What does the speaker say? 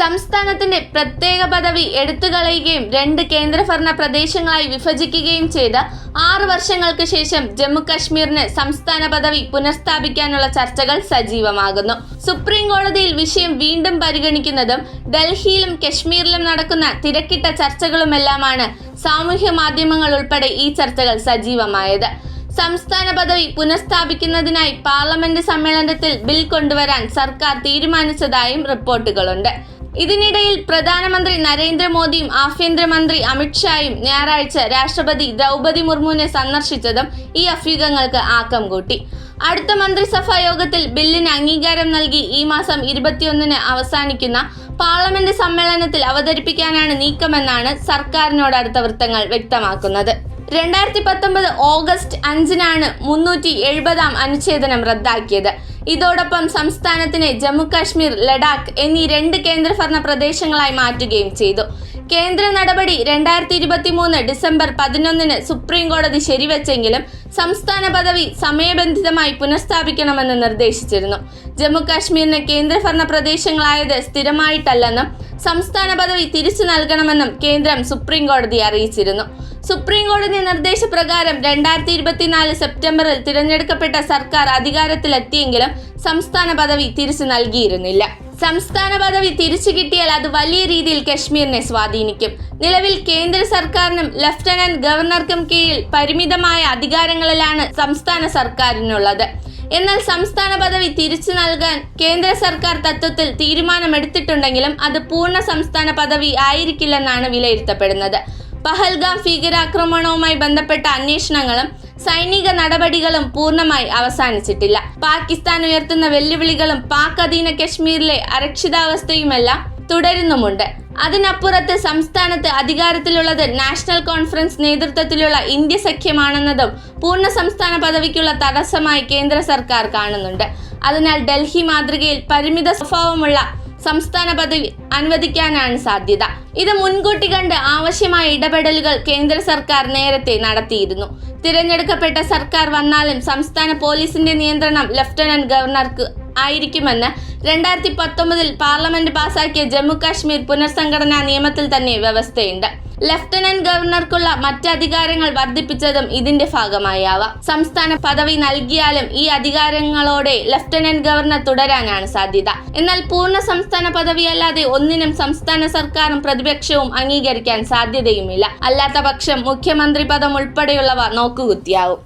സംസ്ഥാനത്തിന്റെ പ്രത്യേക പദവി എടുത്തുകളയുകയും രണ്ട് കേന്ദ്രഭരണ പ്രദേശങ്ങളായി വിഭജിക്കുകയും ചെയ്ത ആറ് വർഷങ്ങൾക്ക് ശേഷം ജമ്മു കശ്മീരിന് സംസ്ഥാന പദവി പുനഃസ്ഥാപിക്കാനുള്ള ചർച്ചകൾ സജീവമാകുന്നു. സുപ്രീം കോടതിയിൽ വിഷയം വീണ്ടും പരിഗണിക്കുന്നതും ഡൽഹിയിലും കശ്മീരിലും നടക്കുന്ന തിരക്കിട്ട ചർച്ചകളുമെല്ലാമാണ് സാമൂഹ്യ മാധ്യമങ്ങൾ ഉൾപ്പെടെ ഈ ചർച്ചകൾ സജീവമായത്. സംസ്ഥാന പദവി പുനഃസ്ഥാപിക്കുന്നതിനായി പാർലമെന്റ് സമ്മേളനത്തിൽ ബിൽ കൊണ്ടുവരാൻ സർക്കാർ തീരുമാനിച്ചതായും റിപ്പോർട്ടുകളുണ്ട്. ഇതിനിടയിൽ പ്രധാനമന്ത്രി നരേന്ദ്രമോദിയും ആഭ്യന്തരമന്ത്രി അമിത്ഷായും ഞായറാഴ്ച രാഷ്ട്രപതി ദ്രൗപതി മുർമുവിനെ സന്ദർശിച്ചതും ഈ അഭ്യൂഹങ്ങൾക്ക് ആക്കം കൂട്ടി. അടുത്ത മന്ത്രിസഭാ യോഗത്തിൽ ബില്ലിന് അംഗീകാരം നൽകി ഈ മാസം ഇരുപത്തിയൊന്നിന് അവസാനിക്കുന്ന പാർലമെന്റ് സമ്മേളനത്തിൽ അവതരിപ്പിക്കാനാണ് നീക്കമെന്നാണ് സർക്കാരിനോട് അടുത്ത വൃത്തങ്ങൾ വ്യക്തമാക്കുന്നത്. രണ്ടായിരത്തി പത്തൊമ്പത് ഓഗസ്റ്റ് അഞ്ചിനാണ് മുന്നൂറ്റി എഴുപതാം അനുച്ഛേദനം റദ്ദാക്കിയത്. ഇതോടൊപ്പം സംസ്ഥാനത്തിനെ ജമ്മു കാശ്മീർ ലഡാക്ക് എന്നീ രണ്ട് കേന്ദ്രഭരണ പ്രദേശങ്ങളായി മാറ്റുകയും ചെയ്തു. കേന്ദ്ര നടപടി രണ്ടായിരത്തി ഇരുപത്തി മൂന്ന് ഡിസംബർ പതിനൊന്നിന് സുപ്രീം കോടതി ശരിവെച്ചെങ്കിലും സംസ്ഥാന പദവി സമയബന്ധിതമായി പുനഃസ്ഥാപിക്കണമെന്ന് നിർദ്ദേശിച്ചിരുന്നു. ജമ്മു കാശ്മീരിന് കേന്ദ്രഭരണ പ്രദേശങ്ങളായത് സ്ഥിരമായിട്ടല്ലെന്നും സംസ്ഥാന പദവി തിരിച്ചു നൽകണമെന്നും കേന്ദ്രം സുപ്രീം കോടതി അറിയിച്ചിരുന്നു. സുപ്രീം കോടതി നിർദ്ദേശപ്രകാരം രണ്ടായിരത്തി ഇരുപത്തിനാല് സെപ്റ്റംബറിൽ തിരഞ്ഞെടുക്കപ്പെട്ട സർക്കാർ അധികാരത്തിലെത്തിയെങ്കിലും സംസ്ഥാന പദവി തിരിച്ചു നൽകിയിരുന്നില്ല. സംസ്ഥാന പദവി തിരിച്ചു കിട്ടിയാൽ അത് വലിയ രീതിയിൽ കശ്മീരിനെ സ്വാധീനിക്കും. നിലവിൽ കേന്ദ്ര സർക്കാരിനും ലഫ്റ്റനന്റ് ഗവർണർക്കും കീഴിൽ പരിമിതമായ അധികാരങ്ങളിലാണ് സംസ്ഥാന സർക്കാരിനുള്ളത്. എന്നാൽ സംസ്ഥാന പദവി തിരിച്ചു നൽകാൻ കേന്ദ്ര സർക്കാർ തത്വത്തിൽ തീരുമാനമെടുത്തിട്ടുണ്ടെങ്കിലും അത് പൂർണ സംസ്ഥാന പദവി ആയിരിക്കില്ലെന്നാണ് വിലയിരുത്തപ്പെടുന്നത്. പഹൽഗാം ഭീകരാക്രമണവുമായി ബന്ധപ്പെട്ട അന്വേഷണങ്ങളും സൈനിക നടപടികളും പൂർണമായി അവസാനിച്ചിട്ടില്ല. പാകിസ്ഥാൻ ഉയർത്തുന്ന വെല്ലുവിളികളും പാക് അധീന കശ്മീരിലെ അരക്ഷിതാവസ്ഥയുമെല്ലാം തുടരുന്നുമുണ്ട്. അതിനപ്പുറത്ത് സംസ്ഥാനത്ത് അധികാരത്തിലുള്ളത് നാഷണൽ കോൺഫറൻസ് നേതൃത്വത്തിലുള്ള ഇന്ത്യ സഖ്യമാണെന്നതും പൂർണ സംസ്ഥാന പദവിക്കുള്ള തടസ്സമായി കേന്ദ്ര സർക്കാർ കാണുന്നുണ്ട്. അതിനാൽ ഡൽഹി മാതൃകയിൽ പരിമിത സ്വഭാവമുള്ള സംസ്ഥാന പദവി അനുവദിക്കാനാണ് സാധ്യത. ഇത് മുൻകൂട്ടി കണ്ട് ആവശ്യമായ ഇടപെടലുകൾ കേന്ദ്ര സർക്കാർ നേരത്തെ നടത്തിയിരുന്നു. തിരഞ്ഞെടുക്കപ്പെട്ട സർക്കാർ വന്നാലും സംസ്ഥാന പോലീസിന്റെ നിയന്ത്രണം ലഫ്റ്റനന്റ് ഗവർണർക്ക് ആയിരിക്കുമെന്ന് രണ്ടായിരത്തി പത്തൊമ്പതിൽ പാർലമെന്റ് പാസാക്കിയ ജമ്മു കാശ്മീർ പുനർസംഘടനാ നിയമത്തിൽ തന്നെ വ്യവസ്ഥയുണ്ട്. ലഫ്റ്റനന്റ് ഗവർണർക്കുള്ള മറ്റ് അധികാരങ്ങൾ വർദ്ധിപ്പിച്ചതും ഇതിന്റെ ഭാഗമായാവാം. സംസ്ഥാന പദവി നൽകിയാലും ഈ അധികാരങ്ങളോടെ ലഫ്റ്റനന്റ് ഗവർണർ തുടരാനാണ് സാധ്യത. എന്നാൽ പൂർണ സംസ്ഥാന പദവിയല്ലാതെ ഒന്നിനും സംസ്ഥാന സർക്കാരും പ്രതിപക്ഷവും അംഗീകരിക്കാൻ സാധ്യതയുമില്ല. അല്ലാത്ത പക്ഷം മുഖ്യമന്ത്രി പദം ഉൾപ്പെടെയുള്ളവ നോക്കുകുത്തിയാവും.